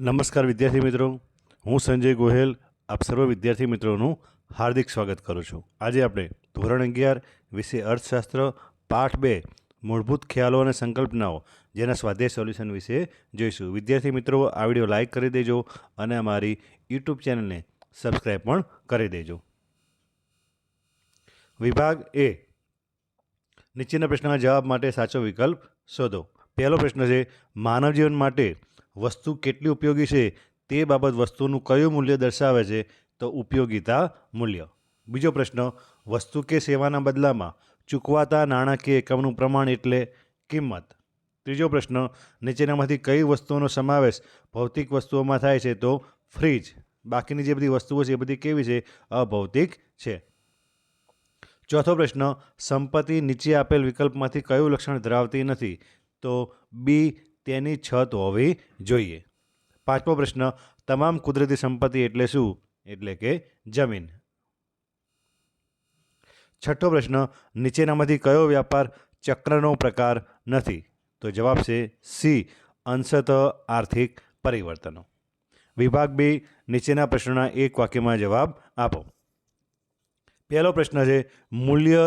નમસ્કાર વિદ્યાર્થી મિત્રો. હું સંજય ગોહેલ, આપ સર્વ વિદ્યાર્થી મિત્રોનું હાર્દિક સ્વાગત કરું છું. આજે આપણે ધોરણ અગિયાર વિશે અર્થશાસ્ત્ર પાઠ બે, મૂળભૂત ખ્યાલો અને સંકલ્પનાઓ જેના સ્વાધ્યાય સોલ્યુશન વિશે જોઈશું. વિદ્યાર્થી મિત્રો, આ વીડિયો લાઇક કરી દેજો અને અમારી યુટ્યુબ ચેનલને સબસ્ક્રાઈબ પણ કરી દેજો. વિભાગ એ, નીચેના પ્રશ્નના જવાબ માટે સાચો વિકલ્પ શોધો. પહેલો પ્રશ્ન છે માનવ જીવન માટે વસ્તુ કેટલી ઉપયોગી છે તે બાબત વસ્તુનું કયું મૂલ્ય દર્શાવે છે, તો ઉપયોગીતા મૂલ્ય. બીજો પ્રશ્ન, વસ્તુ કે સેવાના બદલામાં ચૂકવાતા નાણાકીય એકમનું પ્રમાણ એટલે કિંમત? ત્રીજો પ્રશ્ન, નીચેનામાંથી કઈ વસ્તુઓનો સમાવેશ ભૌતિક વસ્તુઓમાં થાય છે, તો ફ્રીજ. બાકીની જે બધી વસ્તુઓ છે એ બધી કેવી છે? અભૌતિક છે. ચોથો પ્રશ્ન, સંપત્તિ નીચે આપેલ વિકલ્પમાંથી કયું લક્ષણ ધરાવતી નથી, તો બી તેની છત હોવી જોઈએ. પાંચમો પ્રશ્ન, તમામ કુદરતી સંપત્તિ એટલે શું? એટલે કે જમીન. છઠ્ઠો પ્રશ્ન, નીચેનામાંથી કયો વ્યાપાર ચક્રનો પ્રકાર નથી? તો જવાબ છે સી, અંશત આર્થિક પરિવર્તનો. વિભાગ બી, નીચેના પ્રશ્નોના એક વાક્યમાં જવાબ આપો. પહેલો પ્રશ્ન છે, મૂલ્ય,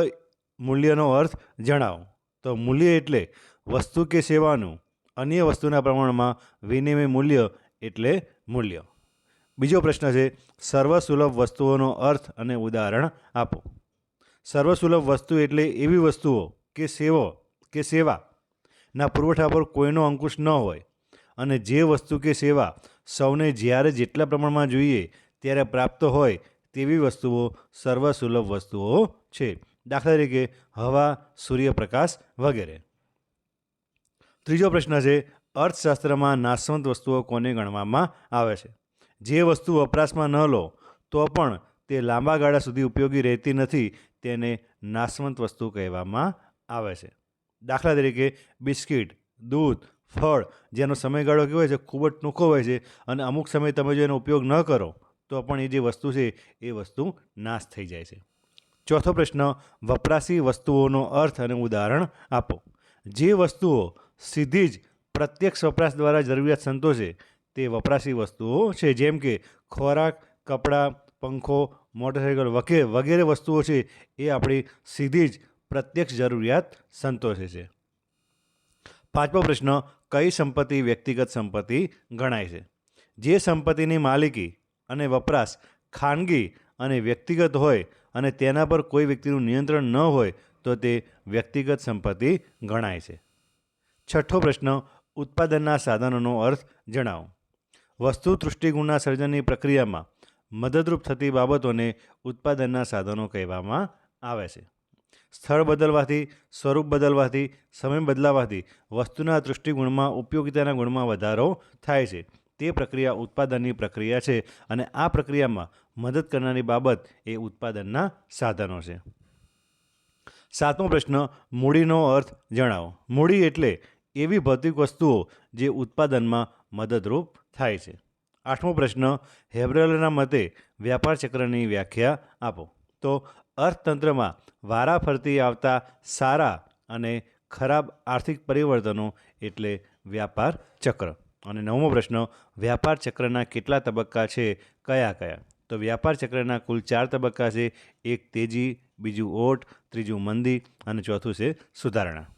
મૂલ્યનો અર્થ જણાવો. તો મૂલ્ય એટલે વસ્તુ કે સેવાનું. અન્ય વસ્તુના પ્રમાણમાં વિનિમય મૂલ્ય એટલે મૂલ્ય. બીજો પ્રશ્ન છે, સર્વસુલભ વસ્તુઓનો અર્થ અને ઉદાહરણ આપો. સર્વસુલભ વસ્તુ એટલે એવી વસ્તુઓ કે સેવો, કે સેવાના પુરવઠા પર કોઈનો અંકુશ ન હોય અને જે વસ્તુ કે સેવા સૌને જ્યારે જેટલા પ્રમાણમાં જોઈએ ત્યારે પ્રાપ્ત હોય તેવી વસ્તુઓ સર્વસુલભ વસ્તુઓ છે. દાખલા તરીકે હવા, સૂર્યપ્રકાશ વગેરે. ત્રીજો પ્રશ્ન છે, અર્થશાસ્ત્રમાં નાશવંત વસ્તુઓ કોને ગણવામાં આવે છે? જે વસ્તુ વપરાશમાં ન લો, તો પણ તે લાંબા ગાળા સુધી ઉપયોગી રહેતી નથી, તેને નાશવંત વસ્તુ કહેવામાં આવે છે. દાખલા તરીકે, બિસ્કિટ, દૂધ, ફળ જેનો સમયગાળો કેવો હોય છે, ખૂબ જ ટૂંકો હોય છે અને અમુક સમય તમે જો એનો ઉપયોગ ન કરો, તો પણ એ જે વસ્તુ છે, એ વસ્તુ નાશ થઈ જાય છે. ચોથો પ્રશ્ન, વપરાશી વસ્તુઓનો અર્થ અને ઉદાહરણ આપો. જે વસ્તુઓ સીધી જ પ્રત્યક્ષ વપરાશ દ્વારા જરૂરિયાત સંતોષે તે વપરાશી વસ્તુઓ છે. જેમ કે ખોરાક, કપડાં, પંખો મોટરસાઇકલ વગેરે વગેરે વસ્તુઓ છે એ આપણી સીધી જ પ્રત્યક્ષ જરૂરિયાત સંતોષે છે. પાંચમો પ્રશ્ન, કઈ સંપત્તિ વ્યક્તિગત સંપત્તિ ગણાય છે? જે સંપત્તિની માલિકી અને વપરાશ ખાનગી અને વ્યક્તિગત હોય અને તેના પર કોઈ વ્યક્તિનું નિયંત્રણ ન હોય તો તે વ્યક્તિગત સંપત્તિ ગણાય છે. છઠ્ઠો પ્રશ્ન, ઉત્પાદનના સાધનોનો અર્થ જણાવો. વસ્તુ દૃષ્ટિગુણના સર્જનની પ્રક્રિયામાં મદદરૂપ થતી બાબતોને ઉત્પાદનના સાધનો કહેવામાં આવે છે. સ્થળ બદલવાથી, સ્વરૂપ બદલવાથી, સમય બદલાવાથી વસ્તુના દૃષ્ટિગુણમાં ઉપયોગિતાના ગુણમાં વધારો થાય છે. તે પ્રક્રિયા ઉત્પાદનની પ્રક્રિયા છે અને આ પ્રક્રિયામાં મદદ કરનારી બાબત એ ઉત્પાદનના સાધનો છે. સાતમો પ્રશ્ન, મૂડીનો અર્થ જણાવો. મૂડી એટલે એવી ભૌતિક વસ્તુઓ જે ઉત્પાદનમાં મદદરૂપ થાય છે. આઠમો પ્રશ્ન, હેબ્રેલના મતે વ્યાપાર ચક્રની વ્યાખ્યા આપો. તો અર્થતંત્રમાં વારા ફરતી આવતા સારા અને ખરાબ આર્થિક પરિવર્તનો એટલે વ્યાપાર ચક્ર. અને નવમો પ્રશ્ન, વ્યાપાર ચક્રના કેટલા તબક્કા છે, કયા કયા? તો વ્યાપાર ચક્રના કુલ ચાર તબક્કા છે, એક તેજી, બીજું ઓટ, ત્રીજું મંદી અને ચોથું છે સુધારણા.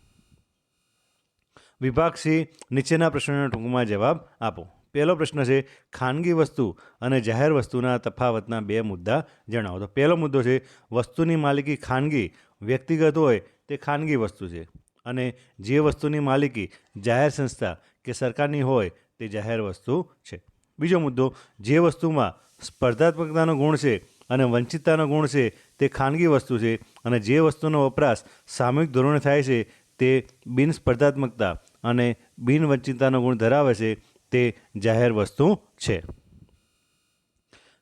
વિભાગ સી નીચેના પ્રશ્નોના ટૂંકમાં જવાબ આપો. પહેલો પ્રશ્ન છે, ખાનગી વસ્તુ અને જાહેર વસ્તુના તફાવતના બે મુદ્દા જણાવો. તો પહેલો મુદ્દો છે, વસ્તુની માલિકી ખાનગી, વ્યક્તિગત હોય તે ખાનગી વસ્તુ છે. અને જે વસ્તુની માલિકી જાહેર સંસ્થા કે સરકારની હોય તે જાહેર વસ્તુ છે. બીજો મુદ્દો, જે વસ્તુમાં સ્પર્ધાત્મકતાનો ગુણ છે અને વંચિતતાનો ગુણ છે તે ખાનગી વસ્તુ છે અને જે વસ્તુનો વપરાશ સામૂહિક ધોરણે થાય છે તે બિન સ્પર્ધાત્મકતા અને બિનવંચિતતાનો ગુણ ધરાવે છે, તે જાહેર વસ્તુ છે.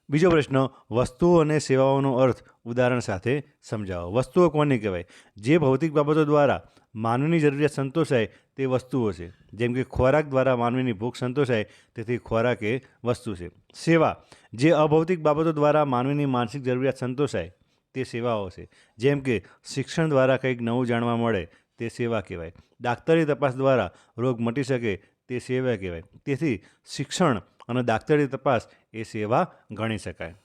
બીજો પ્રશ્ન વસ્તુઓ અને સેવાઓનો અર્થ ઉદાહરણ સાથે સમજાવો. વસ્તુઓ કોને કહેવાય? જે ભૌતિક બાબતો દ્વારા માનવીની જરૂરિયાત સંતોષાય તે વસ્તુઓ છે. જેમ કે ખોરાક દ્વારા માનવીની ભૂખ સંતોષાય તેથી ખોરાક એ વસ્તુ છે. સેવા, જે અભૌતિક બાબતો દ્વારા માનવીની માનસિક જરૂરિયાત સંતોષાય તે સેવાઓ છે. જેમ કે શિક્ષણ દ્વારા કંઈક નવું જાણવા મળે તે સેવા કહેવાય. ડાક્ટરી તપાસ દ્વારા રોગ મટી શકે તે સેવા કહેવાય. તેથી શિક્ષણ અને ડાક્ટરી તપાસ એ સેવા ગણી શકાય.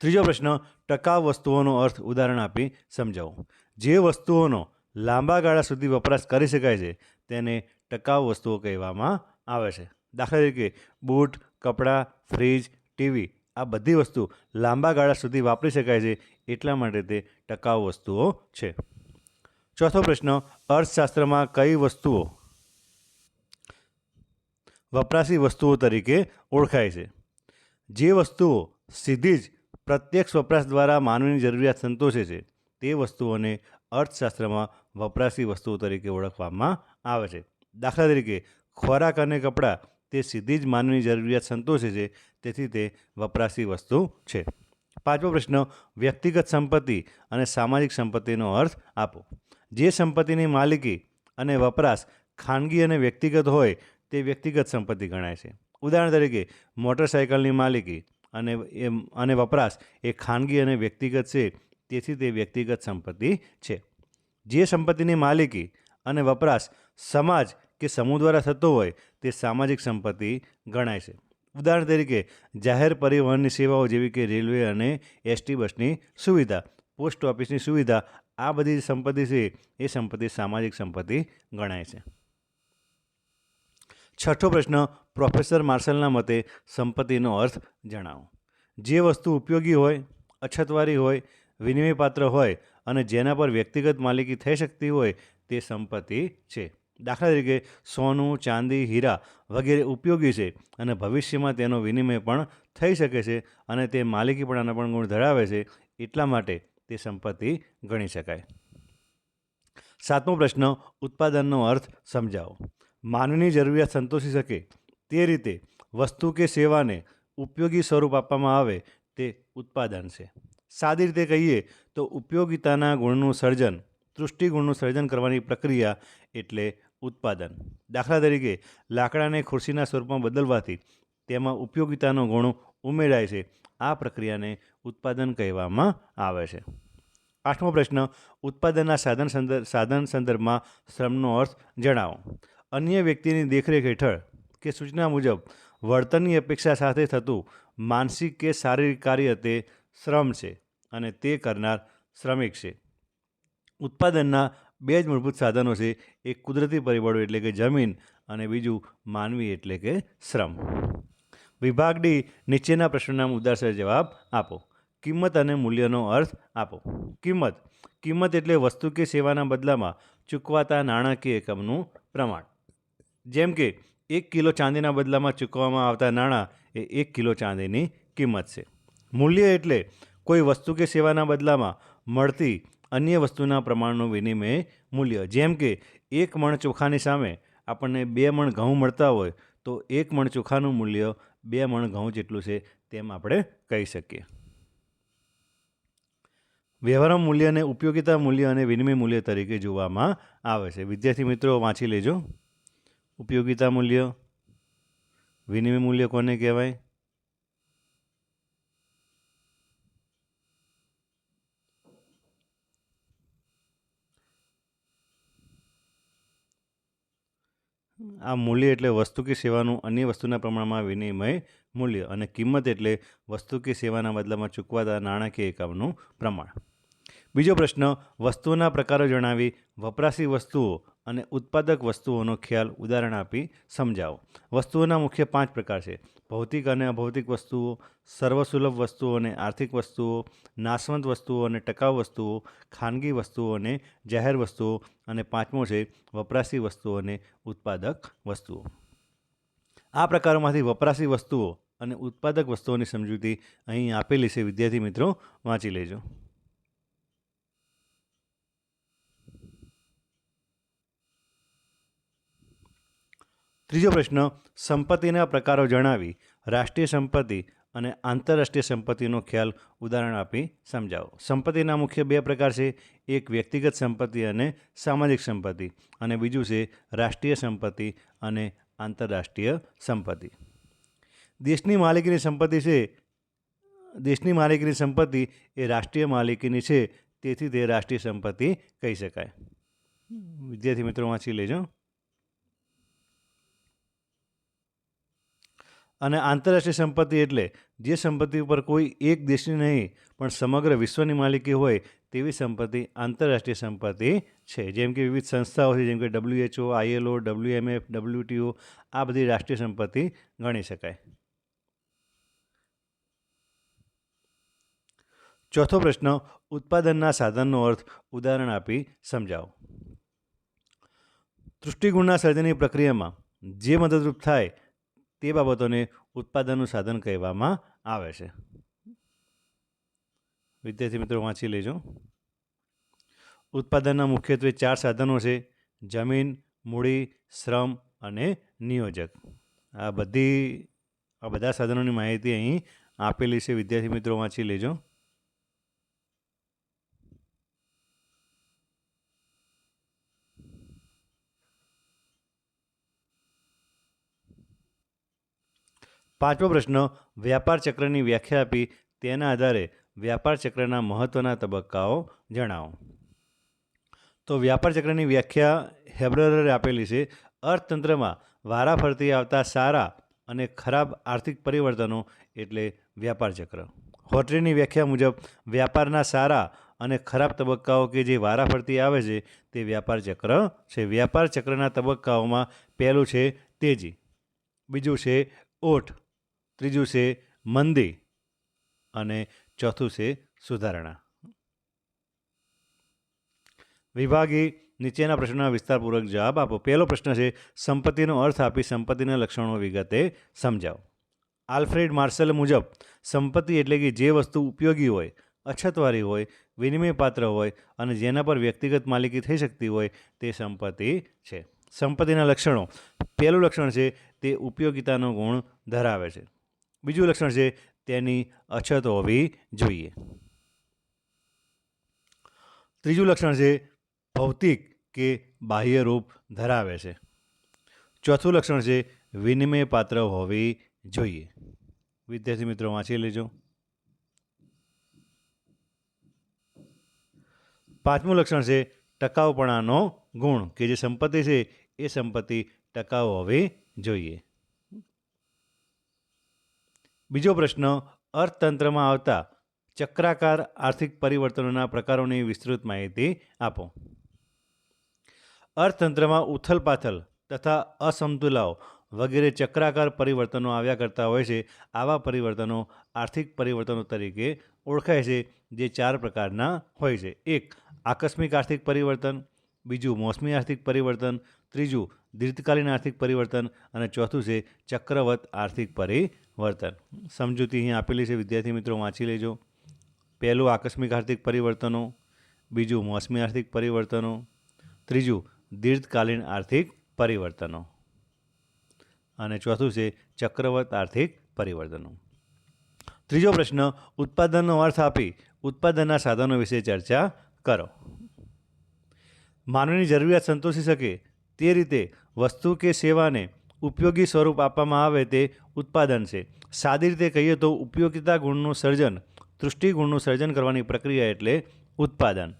ત્રીજો પ્રશ્ન ટકાઉ વસ્તુઓનો અર્થ ઉદાહરણ આપી સમજાવો. જે વસ્તુઓનો લાંબા ગાળા સુધી વપરાશ કરી શકાય છે, તેને ટકાઉ વસ્તુઓ કહેવામાં આવે છે. દાખલા તરીકે, બૂટ, કપડાં, ફ્રીજ, ટીવી આ બધી વસ્તુ લાંબા ગાળા સુધી વાપરી શકાય છે, એટલા માટે તે ટકાઉ વસ્તુઓ છે. ચોથો પ્રશ્ન, અર્થશાસ્ત્રમાં કઈ વસ્તુઓ વપરાશી વસ્તુઓ તરીકે ઓળખાય છે? જે વસ્તુઓ સીધી જ પ્રત્યક્ષ વપરાશ દ્વારા માનવીની જરૂરિયાત સંતોષે છે, તે વસ્તુઓને અર્થશાસ્ત્રમાં વપરાશી વસ્તુઓ તરીકે ઓળખવામાં આવે છે. દાખલા તરીકે, ખોરાક અને કપડાં તે સીધી જ માનવીની જરૂરિયાત સંતોષે છે, તેથી તે વપરાશી વસ્તુ છે. પાંચમો પ્રશ્ન, વ્યક્તિગત સંપત્તિ અને સામાજિક સંપત્તિનો અર્થ આપો. જે સંપત્તિની માલિકી અને વપરાશ ખાનગી અને વ્યક્તિગત હોય તે વ્યક્તિગત સંપત્તિ ગણાય છે. ઉદાહરણ તરીકે, મોટરસાયકલની માલિકી અને એમ અને વપરાશ એ ખાનગી અને વ્યક્તિગત છે, તેથી તે વ્યક્તિગત સંપત્તિ છે. જે સંપત્તિની માલિકી અને વપરાશ સમાજ કે સમૂહ દ્વારા થતો હોય તે સામાજિક સંપત્તિ ગણાય છે. ઉદાહરણ તરીકે, જાહેર પરિવહનની સેવાઓ જેવી કે રેલવે અને એસટી બસની સુવિધા, પોસ્ટ ઓફિસની સુવિધા આ બધી સંપત્તિ છે, એ સંપત્તિ સામાજિક સંપત્તિ ગણાય છે. છઠ્ઠો પ્રશ્ન, પ્રોફેસર માર્શલના મતે સંપત્તિનો અર્થ જણાવો. જે વસ્તુ ઉપયોગી હોય અછતવારી હોય, વિનિમયપાત્ર હોય અને જેના પર વ્યક્તિગત માલિકી થઈ શકતી હોય, તે સંપત્તિ છે. દાખલા તરીકે, સોનું, ચાંદી, હીરા વગેરે ઉપયોગી છે અને ભવિષ્યમાં તેનો વિનિમય પણ થઈ શકે છે અને તે માલિકીપણાના પણ ગુણ ધરાવે છે. એટલા માટે તે સંપત્તિ ગણી શકાય. સાતમો પ્રશ્ન, ઉત્પાદનનો અર્થ સમજાવો. માનવી જરૂરિયાત સંતોષી શકે. તે રીતે વસ્તુ કે સેવાને ઉપયોગી સ્વરૂપ આપવામાં આવે તે ઉત્પાદન છે. સાદી રીતે કહીએ તો ઉપયોગિતાના ગુણનું સર્જન, તૃષ્ટિગુણનું સર્જન કરવાની પ્રક્રિયા એટલે ઉત્પાદન. દાખલા તરીકે, લાકડાને ખુરશીના સ્વરૂપમાં બદલવાથી તેમાં ઉપયોગિતાનો ગુણ ઉમેરાય છે. આ પ્રક્રિયાને ઉત્પાદન કહેવામાં આવે છે. આઠમો પ્રશ્ન, ઉત્પાદનના સાધન સંદર્ભ સાધન સંદર્ભમાં શ્રમનો અર્થ જણાવો. અન્ય વ્યક્તિની દેખરેખ હેઠળ કે સૂચના મુજબ, વર્તનની અપેક્ષા સાથે થતું માનસિક કે શારીરિક કાર્ય તે શ્રમ છે અને તે કરનાર શ્રમિક છે. ઉત્પાદનના બે જ મૂળભૂત સાધનો છે. એક કુદરતી પરિબળો એટલે કે જમીન અને બીજું માનવી એટલે કે શ્રમ. વિભાગ ડી નીચેના પ્રશ્નના મુદ્દાસર જવાબ આપો. કિંમત અને મૂલ્યનો અર્થ આપો. કિંમત. કિંમત એટલે વસ્તુ કે સેવાના બદલામાં ચૂકવાતા નાણાકીય એકમનું પ્રમાણ. જેમ કે, એક કિલો ચાંદીના બદલામાં ચૂકવવામાં આવતા નાણાં એ એક કિલો ચાંદીની કિંમત છે. મૂલ્ય એટલે કોઈ વસ્તુ કે સેવાના બદલામાં મળતી અન્ય વસ્તુના પ્રમાણનું વિનિમય મૂલ્ય. જેમ કે, એક મણ ચોખાની સામે આપણને બે મણ ઘઉં મળતા હોય તો એક મણ ચોખાનું મૂલ્ય બે મણ ઘઉં જેટલું છે તેમ આપણે કહી શકીએ. વ્યવહાર મૂલ્યને ઉપયોગિતા મૂલ્ય અને વિનિમય મૂલ્ય તરીકે જોવામાં આવે છે. વિદ્યાર્થી મિત્રો, વાંચી લેજો. ઉપયોગિતા મૂલ્ય, વિનિમય મૂલ્ય કોને કહેવાય? આ મૂલ્ય એટલે વસ્તુ કે સેવાનું અન્ય વસ્તુના પ્રમાણમાં વિનિમય મૂલ્ય અને કિંમત એટલે વસ્તુ કે સેવાના બદલામાં ચૂકવાતા નાણાકીય એકમનું પ્રમાણ. બીજો પ્રશ્ન, વસ્તુઓના પ્રકારો જણાવી વપરાશી વસ્તુઓ અને ઉત્પાદક વસ્તુઓનો ખ્યાલ ઉદાહરણ આપી સમજાવો. વસ્તુઓના મુખ્ય પાંચ પ્રકાર છે. ભૌતિક અને અભૌતિક વસ્તુઓ, સર્વસુલભ વસ્તુઓ અને આર્થિક વસ્તુઓ, નાશવંત વસ્તુઓ અને ટકાઉ વસ્તુઓ, ખાનગી વસ્તુઓ અને જાહેર વસ્તુઓ અને પાંચમો છે, વપરાશી વસ્તુઓ અને ઉત્પાદક વસ્તુઓ. આ પ્રકારોમાંથી વપરાશી વસ્તુઓ અને ઉત્પાદક વસ્તુઓની સમજૂતી અહીં આપેલી છે. વિદ્યાર્થી મિત્રો, વાંચી લેજો. ત્રીજો પ્રશ્ન, સંપત્તિના પ્રકારો જણાવી રાષ્ટ્રીય સંપત્તિ અને આંતરરાષ્ટ્રીય સંપત્તિનો ખ્યાલ ઉદાહરણ આપી સમજાવો. સંપત્તિના મુખ્ય બે પ્રકાર છે, એક વ્યક્તિગત સંપત્તિ અને સામાજિક સંપત્તિ અને બીજું છે રાષ્ટ્રીય સંપત્તિ અને આંતરરાષ્ટ્રીય સંપત્તિ. દેશની માલિકીની સંપત્તિ છે, દેશની માલિકીની સંપત્તિ એ રાષ્ટ્રીય માલિકીની છે, તેથી તે રાષ્ટ્રીય સંપત્તિ કહી શકાય. વિદ્યાર્થી મિત્રો, વાંચી લેજો. અને આંતરરાષ્ટ્રીય સંપત્તિ એટલે જે સંપત્તિ ઉપર કોઈ એક દેશની નહીં, પણ સમગ્ર વિશ્વની માલિકી હોય, તેવી સંપત્તિ આંતરરાષ્ટ્રીય સંપત્તિ છે. જેમ કે વિવિધ સંસ્થાઓ છે, જેમ કે ડબ્લ્યુએચઓ આઈએલઓ ડબ્લ્યુએમએફ ડબ્લ્યુટીઓ આ બધી રાષ્ટ્રીય સંપત્તિ ગણી શકાય. ચોથો પ્રશ્ન, ઉત્પાદનના સાધનનો અર્થ ઉદાહરણ આપી સમજાવો. દૃષ્ટિગુણના સર્જનની પ્રક્રિયામાં જે મદદરૂપ થાય તે બાબતોને ઉત્પાદનનું સાધન કહેવામાં આવે છે. વિદ્યાર્થી મિત્રો, વાંચી લેજો. ઉત્પાદનના મુખ્યત્વે ચાર સાધનો છે, જમીન, મૂડી, શ્રમ અને નિયોજક. આ બધી, આ બધા સાધનોની માહિતી અહીં આપેલી છે. વિદ્યાર્થી મિત્રો, વાંચી લેજો. પાંચમો પ્રશ્ન, વ્યાપાર ચક્રની વ્યાખ્યા આપી. તેના આધારે વ્યાપાર ચક્રના મહત્ત્વના તબક્કાઓ જણાવો. તો વ્યાપાર ચક્રની વ્યાખ્યા હેબ્રરે આપેલી છે. અર્થતંત્રમાં વારાફરતી આવતા સારા અને ખરાબ આર્થિક પરિવર્તનો એટલે વ્યાપાર ચક્ર. હોટરીની વ્યાખ્યા મુજબ, વ્યાપારના સારા અને ખરાબ તબક્કાઓ કે જે વારાફરતી આવે છે, તે વ્યાપાર ચક્ર છે. વ્યાપાર ચક્રના તબક્કાઓમાં પહેલું છે તેજી, બીજું છે ઓઠ. ત્રીજું છે મંદી અને ચોથું છે સુધારણા. વિભાગી નીચેના પ્રશ્નોના વિસ્તારપૂર્વક જવાબ આપો. પહેલો પ્રશ્ન છે, સંપત્તિનો અર્થ આપી સંપત્તિના લક્ષણો વિગતે સમજાવો. આલ્ફ્રેડ માર્શલ મુજબ, સંપત્તિ એટલે કે જે વસ્તુ ઉપયોગી હોય, અછતવાળી હોય વિનિમય પાત્ર હોય અને જેના પર વ્યક્તિગત માલિકી થઈ શકતી હોય તે સંપત્તિ છે. સંપત્તિના લક્ષણો. પહેલું લક્ષણ છે, તે ઉપયોગિતાનો ગુણ ધરાવે છે. બીજું લક્ષણ છે તેની અછત હોવી જોઈએ. ત્રીજું લક્ષણ છે ભૌતિક કે બાહ્ય રૂપ ધરાવે છે. ચોથું લક્ષણ છે વિનિમય પાત્ર હોવી જોઈએ. વિદ્યાર્થી મિત્રો વાંચી લેજો. પાંચમું લક્ષણ છે ટકાઉપણાનો ગુણ કે જે સંપત્તિ છે એ સંપત્તિ ટકાઉ હોવી જોઈએ. બીજો પ્રશ્ન, અર્થતંત્રમાં આવતા ચક્રાકાર આર્થિક પરિવર્તનોના પ્રકારોની વિસ્તૃત માહિતી આપો. અર્થતંત્રમાં ઉથલપાથલ તથા અસમતુલાઓ વગેરે ચક્રાકાર પરિવર્તનો આવ્યા કરતા હોય છે, આવા પરિવર્તનો આર્થિક પરિવર્તનો તરીકે ઓળખાય છે, જે ચાર પ્રકારના હોય છે. એક, આકસ્મિક આર્થિક પરિવર્તન, બીજું મોસમી આર્થિક પરિવર્તન, ત્રીજું દીર્ઘકાલીન આર્થિક પરિવર્તન અને ચોથું છે ચક્રવત આર્થિક પરિવર્તન. સમજૂતી અહીં આપેલી છે, વિદ્યાર્થી મિત્રો વાંચી લેજો. પહેલું, આકસ્મિક આર્થિક પરિવર્તનો. બીજું, મોસમી આર્થિક પરિવર્તનો. ત્રીજું, દીર્ઘકાલીન આર્થિક પરિવર્તનો. અને ચોથું છે ચક્રવત આર્થિક પરિવર્તનો. ત્રીજો પ્રશ્ન, ઉત્પાદનનો અર્થ આપી ઉત્પાદનના સાધનો વિશે ચર્ચા કરો. માનવીની જરૂરિયાત સંતોષી શકે તે રીતે વસ્તુ કે સેવાને ઉપયોગી સ્વરૂપ આપવામાં આવે તે ઉત્પાદન છે. સાદી રીતે કહીએ તો ઉપયોગિતા ગુણનું સર્જન, તૃષ્ટિ ગુણનું સર્જન કરવાની પ્રક્રિયા એટલે ઉત્પાદન.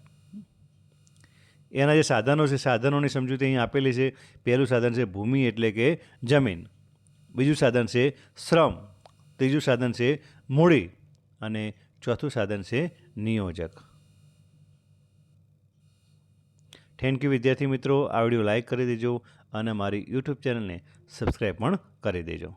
એના જે સાધનો છે, સાધનોની સમજૂતી અહીં આપેલી છે. પહેલું સાધન છે ભૂમિ એટલે કે જમીન. બીજું સાધન છે શ્રમ. ત્રીજું સાધન છે મૂડી. અને ચોથું સાધન છે નિયોજક. થેન્ક યુ વિદ્યાર્થી મિત્રો. આ વીડિયો લાઇક કરી દેજો અને મારી યુટ્યુબ ચેનલને સબસ્ક્રાઈબ પણ કરી દેજો.